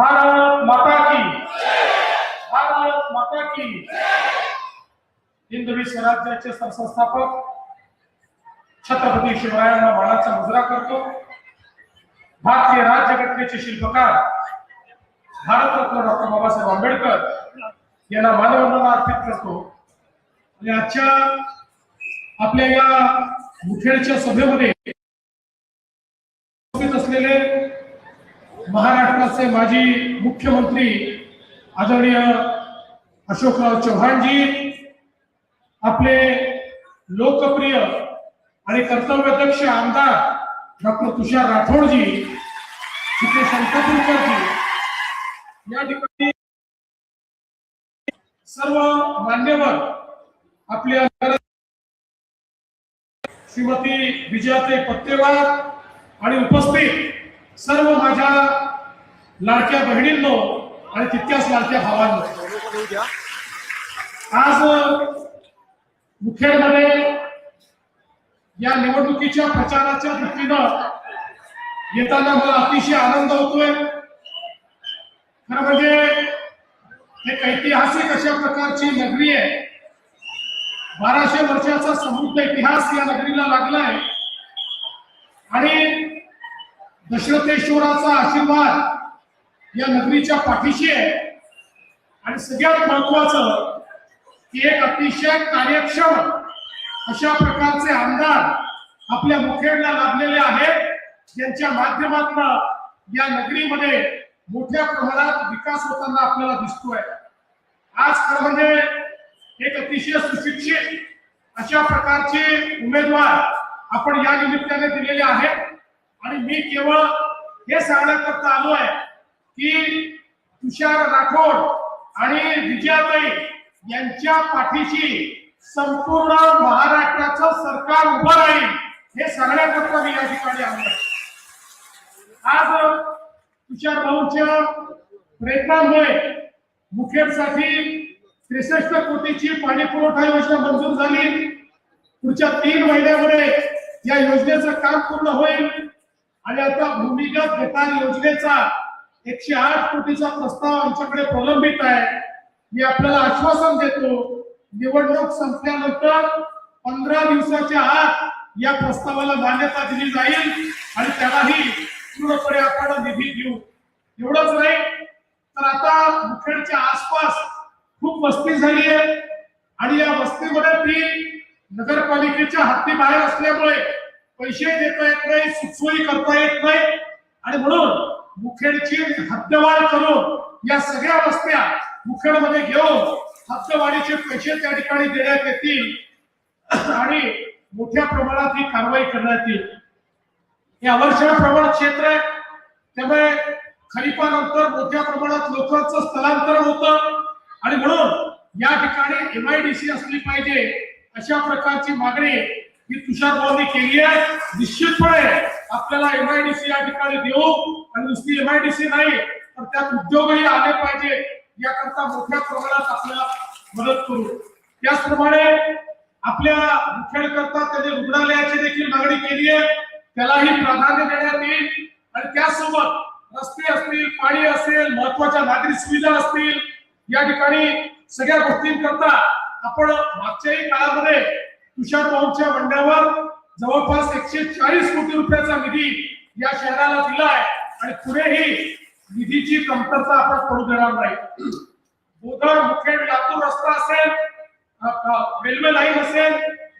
भारत माता की भारत माता की हिंदवी स्वराज्याचे सरसंस्थापक छत्रपती शिवरायांना मानाचा मुजरा करतो. भारतीय राज्यघटनेचे शिल्पकार भारतरत्न डॉक्टर बाबासाहेब आंबेडकर यांना मानवंदना अर्पित करतो. आणि आजच्या आपल्या या मुखेडच्या सभेमध्ये उपस्थित असलेले महाराष्ट्राचे माजी मुख्यमंत्री आदरणीय अशोकराव चव्हाणजी आपले लोकप्रिय आणि कर्तव्यदक्ष आमदार डॉक्टर तुषार राठोडजी तिथे शंकरपूरकरजी या ठिकाणी सर्व मान्यवर आपल्या श्रीमती विजयाचे पत्तेवार आणि उपस्थित सर्व माझ्या लाडक्या बहिणींनो आणि तितक्याच लाडक्या भावांनो. आज मुखेडमध्ये या निवडणुकीच्या प्रचाराच्या दृष्टीनं येताना मला अतिशय आनंद होतोय. खरं म्हणजे एक ऐतिहासिक अशा प्रकारची नगरी आहे. बाराशे वर्षाचा समृद्ध इतिहास या नगरीला लागलाय. आणि दशरथेश्वराचा आशीर्वाद या नगरीच्या पाठीशी आहे. आणि सगळ्यात महत्वाचं की एक अतिशय कार्यक्षम अशा प्रकारचे आमदार आपल्या मुखेडला लाभलेले आहेत. ज्यांच्या माध्यमातून या नगरीमध्ये मोठ्या प्रमाणात विकास होताना आपल्याला दिसतोय. आज खरं म्हणजे एक अतिशय सुशिक्षित अशा प्रकारचे उमेदवार आपण या निमित्ताने दिलेले आहेत. आणि मी केवळ हे सांगण्याकरता आलो आहे की तुषार राठोड आणि विजयाबाई यांच्या पाठीशी संपूर्ण महाराष्ट्राचं सरकार उभं राहील हे सांगण्याकरता मी या ठिकाणी आलो आज तुषार भाऊच्या प्रयत्नांमुळे मुखेडसाठी त्रेसष्ट कोटीची पाणी पुरवठा योजना मंजूर झाली. पुढच्या तीन महिन्यामध्ये या योजनेचं काम पूर्ण होईल. आणि आता भूमिगत घेतान योजनेचा एकशे आठ कोटीचा प्रस्ताव आमच्याकडे प्रलंबित आहे. मी आपल्याला आश्वासन देतो निवडणूक संपल्यानंतर पंधरा दिवसाच्या आत या प्रस्तावाला मान्यता दिली जाईल आणि त्यालाही पूर्णपणे आपण निधी देऊ. एवढंच नाही तर आता मुखेडच्या आसपास खूप वस्ती झाली आहे. आणि या वस्तीमध्ये ती नगरपालिकेच्या हद्दीबाहेर असल्यामुळे पैसे देता येत नाही सुचसोयी करता येत नाही. आणि म्हणून मुखेडची हद्दवाढ करून या सगळ्या वस्त्या मुखेडमध्ये घेऊन हद्दवाढीचे पैसे त्या ठिकाणी देण्यात येतील. आणि मोठ्या प्रमाणात ही कारवाई करण्यात येईल. हे अवर्षण प्रमाण क्षेत्र आहे. त्यामुळे खरीपानंतर मोठ्या प्रमाणात लोकांचं स्थलांतरण होतं. आणि म्हणून या ठिकाणी एमआयडीसी असली पाहिजे अशा प्रकारची मागणी ही तुषार भाऊनी केली आहे. निश्चितपणे आपल्याला एमआयडीसी या ठिकाणी देऊ. आणि नुसती एमआयडीसी नाही तर त्यात उद्योगही आले पाहिजे. याकरता मोठ्या प्रमाणात आपल्याला मदत करू. त्याचप्रमाणे आपल्या मुखेडकरता त्यांनी रुग्णालयाची देखील मागणी केली आहे. त्यालाही प्राधान्य देण्यात येईल. आणि त्यासोबत रस्ते असतील पाणी असेल महत्त्वाच्या नागरी सुविधा असतील या ठिकाणी सगळ्या गोष्टींकरता आपण मागच्याही काळामध्ये तुषार भाऊच्या मंडळावर जवळपास एकशे चाळीस कोटी रुपयाचा निधी या शहराला दिलाय. आणि पुढेही निधीची कमतरता आपण पडू देणार नाही. बोधर मुखेड लातूर रस्ता असेल रेल्वे लाईन असेल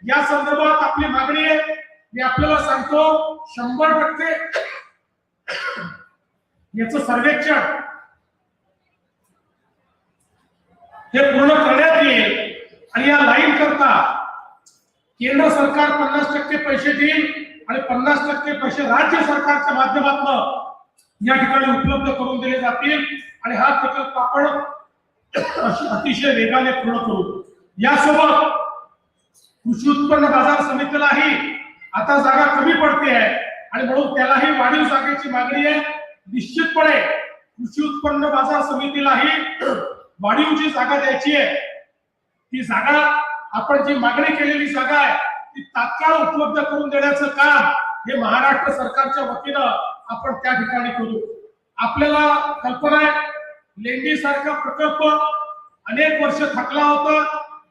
या संदर्भात आपली मागणी आहे. मी आपल्याला सांगतो शंभर टक्के याच सर्वेक्षण हे पूर्ण करण्यात येईल. आणि या लाईन करता केंद्र सरकार पन्नास टक्के पैसे देईल आणि पन्नास टक्के पैसे राज्य सरकारच्या माध्यमातून या ठिकाणी उपलब्ध करून दिले जातील. आणि हा प्रकल्प आपण अतिशय वेगाने पूर्ण करू. यासोबत कृषी उत्पन्न बाजार समितीलाही आता जागा कमी पडते आहे. आणि म्हणून त्यालाही वाढीव जागेची मागणी आहे. निश्चितपणे कृषी उत्पन्न बाजार समितीलाही वाढीव जी जागा द्यायची आहे ती जागा आपण जी मागणी केलेली जागा आहे ती तात्काळ उपलब्ध करून देण्याचं काम हे महाराष्ट्र सरकारच्या वतीनं आपण त्या ठिकाणी करू. आपल्याला कल्पना आहे लेंडी सारखा प्रकल्प अनेक वर्ष थकला होता.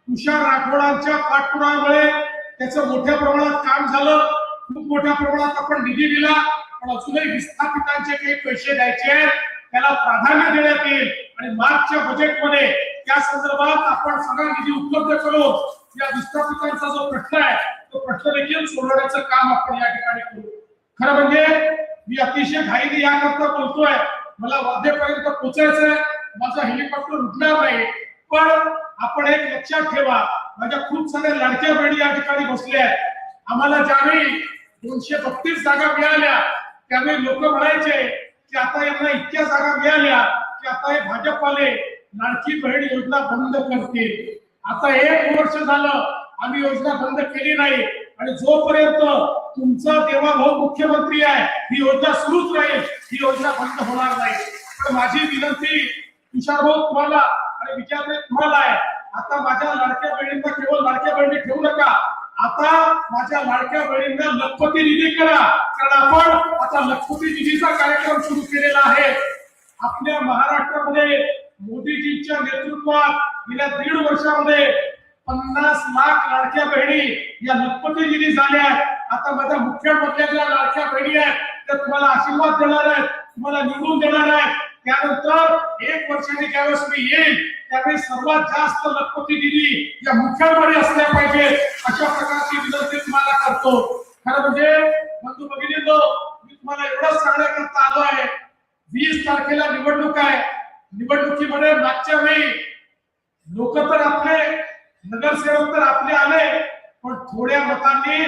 तुषार राठोडांच्या पाठपुरामुळे त्याचं मोठ्या प्रमाणात काम झालं. खूप मोठ्या प्रमाणात आपण निधी दिला पण अजूनही विस्थापितांचे काही पैसे द्यायचे आहेत. त्याला प्राधान्य देण्यात येईल आणि मार्चच्या बजेटमध्ये त्या संदर्भात आपण सगळा निधी उपलब्ध करून या विस्थापितांचा जो प्रश्न आहे तो प्रश्न देखील सोडवण्याचं काम आपण या ठिकाणी करू. खरं म्हणजे मी अतिशय घाईने याकरता बोलतोय. मला वर्धेपर्यंत पोहोचायचंय माझा हेलिकॉप्टर उठणार नाही. पण आपण एक लक्षात ठेवा माझ्या खूप साऱ्या लाडक्या बहिणी या ठिकाणी बसल्या आहेत. आम्हाला ज्यावेळी दोनशे बत्तीस जागा मिळाल्या त्यावेळी लोक म्हणायचे की आता यांना इतक्या जागा मिळाल्या की आता हे भाजपवाले लाडकी बहीण योजना बंद करतील. आता एक वर्ष झालं आम्ही योजना बंद केली नाही. आणि जोपर्यंत तुमचा देवाभाऊ मुख्यमंत्री आहे ही योजना सुरूच राहील. ही योजना बंद होणार नाही. पण माझी विनंती तुषार भाऊ तुम्हाला आणि विचारते तुम्हाला आहे. आता माझ्या लाडक्या बहिणींना केवळ लाडक्या बहिणी ठेवू नका. आता माझ्या लाडक्या बहिणींना लखपती निधी करा. कारण आपण आता लखपती निधीचा कार्यक्रम सुरू केलेला आहे. आपल्या महाराष्ट्रामध्ये मोदीजींच्या नेतृत्वात गेल्या दीड वर्षामध्ये पन्नास लाख लाडक्या बहिणी या लखपती झाल्या आता माझ्या मुख्यमंत्र्यांच्या लाडक्या बहिणी आहेत. त्या तुम्हाला आशीर्वाद देणार आहेत. तुम्हाला निवडून देणार आहेत. त्यानंतर एक वर्षाने ज्यावेळेस मी येईल त्यावेळी सर्वात जास्त लखपती दिली या मुख्यमंत्री असल्या पाहिजे अशा प्रकारची विनंती तुम्हाला करतो. खरं म्हणजे बंधू भगिनी मी तुम्हाला एवढंच सांगण्याकरता आलो आहे. वीस तारखेला निवडणूक आहे. निवडणुकीमध्ये मागच्या वेळी लोक तर आपले नगरसेवक तर आपले आले पण थोड्या मतांनी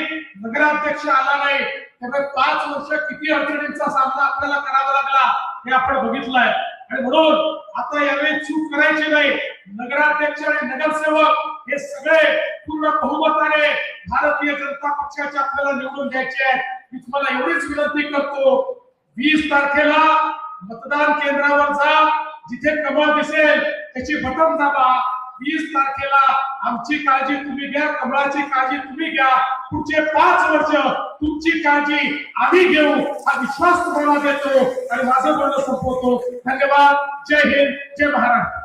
नगराध्यक्ष आला नाही. त्यामुळे पाच वर्ष किती अडचणींचा सामना आपल्याला करावा लागला हे आपण बघितलंय. आणि म्हणून आता यावेळी चूक करायची नाही. नगराध्यक्ष आणि नगरसेवक हे सगळे पूर्ण बहुमताने भारतीय जनता पक्षाचे आपल्याला निवडून घ्यायचे आहेत. मी तुम्हाला एवढीच विनंती करतो. वीस तारखेला मतदान केंद्रावर जा. जिथे कमळ दिसेल त्याची बटन दाबा. वीस तारखेला आमची काळजी तुम्ही घ्या कमळाची काळजी तुम्ही घ्या. पुढचे पाच वर्ष तुमची काळजी आम्ही घेऊ. हा विश्वास तुम्हाला देतो आणि माझं बोलणं संपवतो. धन्यवाद. जय हिंद. जय महाराष्ट्र.